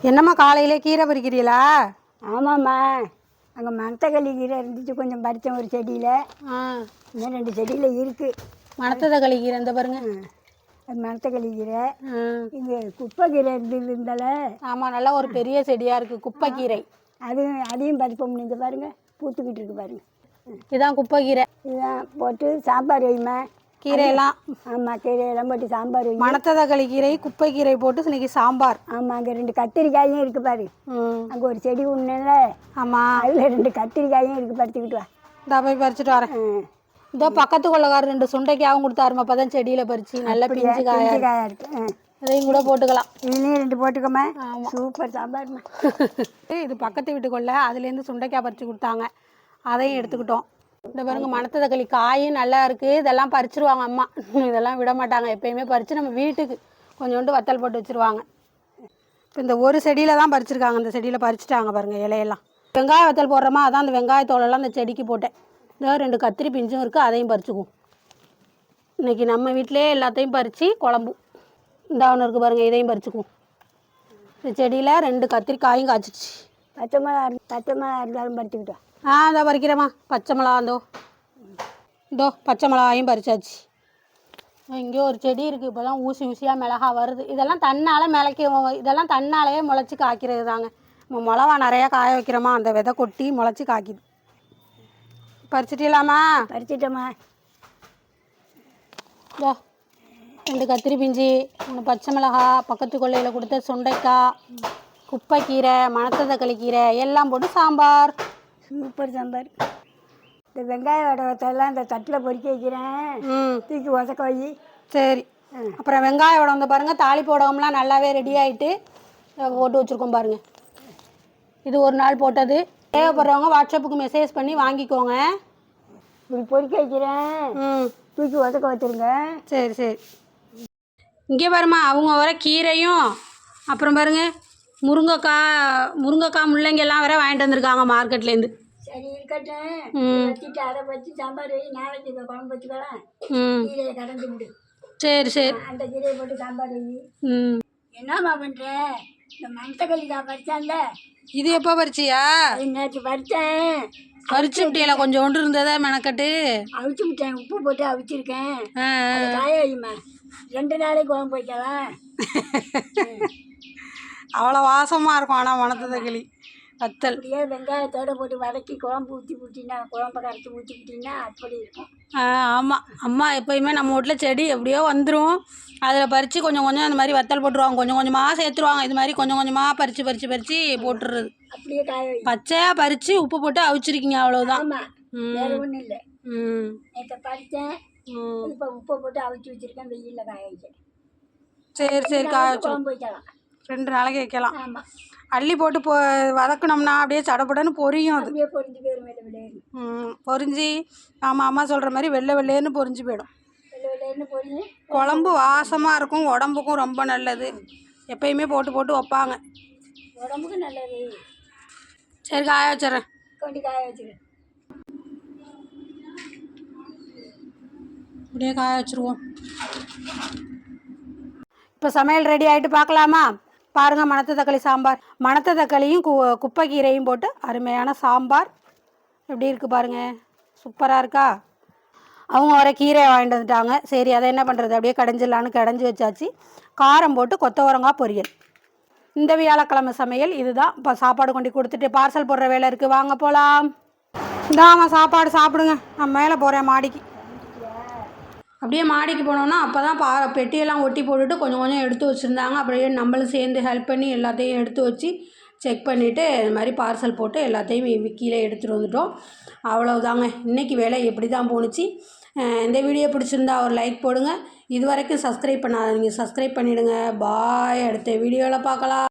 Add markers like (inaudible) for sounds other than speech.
என்னம்மா காலையிலே கீரை பறிக்கிறீங்களா ஆமாம்மா. அங்கே மணத்தக்காளி கீரை இருந்துச்சு கொஞ்சம் பறித்தேன் ஒரு செடியில். ஆ. இன்னும் ரெண்டு செடியில் இருக்குது மணத்ததக்களி கீரை இந்த பாருங்க. மணத்தக்காளி கீரை. இங்கே குப்பை கீரை இருந்தது இருந்தால ஆமாம் நல்லா ஒரு பெரிய செடியாக இருக்குது குப்பைக்கீரை. அது அதையும் பறிப்போம் நீங்கள் பாருங்கள் பூத்துக்கிட்டு இருக்கு பாருங்க. இதான் குப்பைக்கீரை. இதுதான் போட்டு சாம்பார் வைமா கீரையெல்லாம் ஆமாம் கீரையெல்லாம் போட்டு சாம்பார் மணத்ததக்களி கீரை குப்பைக்கீரை போட்டு இன்னைக்கு சாம்பார். ஆமாம் அங்கே ரெண்டு கத்திரிக்காயும் இருக்குது பாரு. அங்கே ஒரு செடி ஒன்றுல ஆமாம் அதில் ரெண்டு கத்திரிக்காயும் இருக்குது பறிச்சுக்கிட்டு வா. இந்த போய் பறிச்சுட்டு வரேன். இதோ பக்கத்து கொள்ளக்காரர் ரெண்டு சுண்டைக்காவும் கொடுத்தாருமா அப்போ தான் செடியில் பறிச்சு நல்லா பிஞ்சு காயா இருக்கு. இருக்கு. இதையும் கூட போட்டுக்கலாம். இதுலேயும் ரெண்டு போட்டுக்கோமா சூப்பர் சாம்பார்மா. இது பக்கத்து வீட்டுக்குள்ள அதுலேருந்து சுண்டைக்காய் பறித்து கொடுத்தாங்க. அதையும் எடுத்துக்கிட்டோம். இந்த பாருங்க மணத்ததக்களி காயும் நல்லா இருக்குது இதெல்லாம் பறிச்சிருவாங்க அம்மா. (laughs) இதெல்லாம் விட மாட்டாங்க. எப்பயுமே பறித்து நம்ம வீட்டுக்கு கொஞ்சோண்டு வத்தல் போட்டு வச்சுருவாங்க. இப்போ இந்த ஒரு செடியில் தான் பறிச்சிருக்காங்க. இந்த செடியில் பறிச்சிட்டாங்க பாருங்கள் இலையெல்லாம். வெங்காய வத்தல் போடுறோமா? அதான் அந்த வெங்காயத்தோலெல்லாம் அந்த செடிக்கு போட்டேன். இதோ ரெண்டு கத்திரி பிஞ்சும் இருக்குது அதையும் பறிச்சுக்குவோம். இன்றைக்கி நம்ம வீட்டிலே எல்லாத்தையும் பறித்து குழம்பு. இந்த ஒன்று இருக்குது பாருங்கள் இதையும் பறிச்சுக்குவோம். இந்த செடியில் ரெண்டு கத்திரிக்காயும் காய்ச்சிச்சு பச்சை மிளகா பச்சை மிளகா இருந்தாலும் பறிச்சுக்கிட்டோம் ஆ இதோ பறிக்கிறேம்மா. பச்சை மிளகா இந்தோ. இதோ பச்சை மிளகாயும் பறிச்சாச்சு. இங்கே ஒரு செடி இருக்குது இப்போ தான் ஊசி ஊசியாக மிளகா வருது. இதெல்லாம் தன்னால் மிளக்க இதெல்லாம் தன்னாலேயே முளைச்சி காய்க்கிறது தாங்க நம்ம மிளகா நிறையா காய வைக்கிறோமா? அந்த விதை கொட்டி முளைச்சி காய்க்குது. பறிச்சிட்டீங்களாம்மா பறிச்சிட்டோமா இதோ ரெண்டு கத்திரி பிஞ்சி மூணு பச்சை மிளகா பக்கத்து கொல்லையில் கொடுத்த சுண்டைக்காய் குப்பைக்கீரை மணத்ததக்களி கீரை எல்லாம் போட்டு சாம்பார். சூப்பர் சாம்பார். இந்த வெங்காய வடகத்தெல்லாம் இந்த தட்டில் பொறிக்க வைக்கிறேன். ம். தூக்கி உசக்க வை. சரி. அப்புறம் வெங்காயம் உடம்பு வந்து பாருங்கள் தாளிப்பு உடம்புலாம் நல்லாவே ரெடி ஆகிட்டு போட்டு வச்சுருக்கோம் பாருங்கள் இது ஒரு நாள் போட்டது. தேவைப்படுறவங்க வாட்ஸ்அப்புக்கு மெசேஜ் பண்ணி வாங்கிக்கோங்க. இப்படி பொறிக்க வைக்கிறேன். ம். தூக்கி உசக்க வச்சுருங்க. சரி சரி. இங்கே பாருமா அவங்க வர கீரையும் அப்புறம் பாருங்க முருங்கைக்காய் முருங்கைக்காய் முள்ளங்கி எல்லாம் வேற வாங்கிட்டு வந்திருக்காங்க மார்க்கெட்லேருந்து சரி இருக்கட்டும். அதை வச்சு சாம்பார் வை நாளைக்கு இந்த குழம்பு வச்சுக்கலாம் ம். கீரையை கடந்து விடு. சரி சரி. அந்த கீரையை போட்டு சாம்பார் வை. ம். என்னம்மா பண்ணுற இந்த மணத்தக்காளி தான் பறிச்சான்ல இது எப்போ பறிச்சியா? நேற்று பறித்தேன் பறிச்சு விட்டியல கொஞ்சோண்டு இருந்ததா மெனக்கட்டு? அவிச்சு விட்டேன். உப்பு போட்டு அவிச்சிருக்கேன். காய வைமா ரெண்டு நாளைக்கு குழம்பு வைக்கலாம் (laughs) அவ்வளோ வாசமாக இருக்கும் ஆனால் மணத்ததக்களி வத்தல். அப்படியே வெங்காயத்தோட போட்டு வதக்கி குழம்பு ஊற்றி விட்டினா குழம்ப கரைச்சி ஊற்றி விட்டினா அப்படி இருக்கும். ஆ ஆமாம் அம்மா எப்போயுமே நம்ம வீட்டில் செடி எப்படியோ வந்துடும் அதில் பறித்து கொஞ்சம் கொஞ்சம் அந்த மாதிரி வத்தல் போட்டுருவாங்க. கொஞ்சம் கொஞ்சமாக சேர்த்துருவாங்க. இது மாதிரி கொஞ்சம் கொஞ்சமாக பறித்து பறித்து பறித்து போட்டுடுறது அப்படியே காய பச்சையாக பறித்து உப்பு போட்டு அவிச்சிருக்கீங்க அவ்வளோதான் வேற ஒன்றும் இல்லை. ம். நேற்று பறித்தேன். இப்போ உப்பை போட்டு அவிச்சு வச்சிருக்கேன். வெயிலில் காய வைக்கிறேன். சரி சரி. காய வச்சு குழம்பு வைக்கலாம். ரெண்டு நாளைக்கு வைக்கலாம் ஆமாம் அள்ளி போட்டு போ வதக்குனோம்னா அப்படியே சடபடன்னு பொரியும் அது. அப்படியே பொரிஞ்சு போயிடும் வெள்ளை விளையாடு ம் பொரிஞ்சு ஆமாம் அம்மா சொல்கிற மாதிரி வெள்ளை வெள்ளைன்னு பொரிஞ்சு போயிடும். வெள்ளை விளையாடுன்னு பொரிஞ்சு. குழம்பு வாசமாக இருக்கும் உடம்புக்கும் ரொம்ப நல்லது. எப்பயுமே போட்டு போட்டு வைப்பாங்க. உடம்புக்கு நல்லது. சரி காய வச்சிட்றேன். கொண்டு காய வச்சுக்கிறேன். அப்படியே காய வச்சுருவோம். இப்போ சமையல் ரெடி ஆகிட்டு பார்க்கலாமா? பாருங்கள் மணத்த தக்காளி சாம்பார். மணத்த தக்காளியும் கு குப்பைக்கீரையும் போட்டு அருமையான சாம்பார். எப்படி இருக்குது பாருங்கள் சூப்பராக இருக்கா? அவங்க வர கீரையை வாங்கிட்டு வந்துட்டாங்க. சரி அதை என்ன பண்ணுறது அப்படியே கடைஞ்சிடலான்னு கடைஞ்சி வச்சாச்சு. காரம் போட்டு கொத்தவரங்காய் பொரியல். இந்த வியாழக்கிழமை சமையல் இதுதான். இப்போ சாப்பாடு கொண்டு கொடுத்துட்டு பார்சல் போடுற வேலை இருக்குது வாங்க போகலாம் இந்தாம்மா சாப்பாடு சாப்பிடுங்க. நான் மேலே போகிறேன் மாடிக்கு. அப்படியே மாடிக்கு போனோம்னா அப்போ தான் பா பெட்டியெல்லாம் ஒட்டி போட்டுட்டு கொஞ்சம் கொஞ்சம் எடுத்து வச்சுருந்தாங்க. அப்படியே நம்மளும் சேர்ந்து ஹெல்ப் பண்ணி எல்லாத்தையும் எடுத்து வச்சு செக் பண்ணிவிட்டு இது மாதிரி பார்சல் போட்டு எல்லாத்தையும் கீழே எடுத்துகிட்டு வந்துட்டோம். அவ்வளோதாங்க இன்றைக்கி வேலை எப்படி தான் போணுச்சு இந்த வீடியோ பிடிச்சிருந்தா ஒரு லைக் போடுங்க. இது வரைக்கும் சப்ஸ்கிரைப் பண்ணாதீங்க சப்ஸ்கிரைப் பண்ணிவிடுங்க பாய் அடுத்த வீடியோவில் பார்க்கலாம்.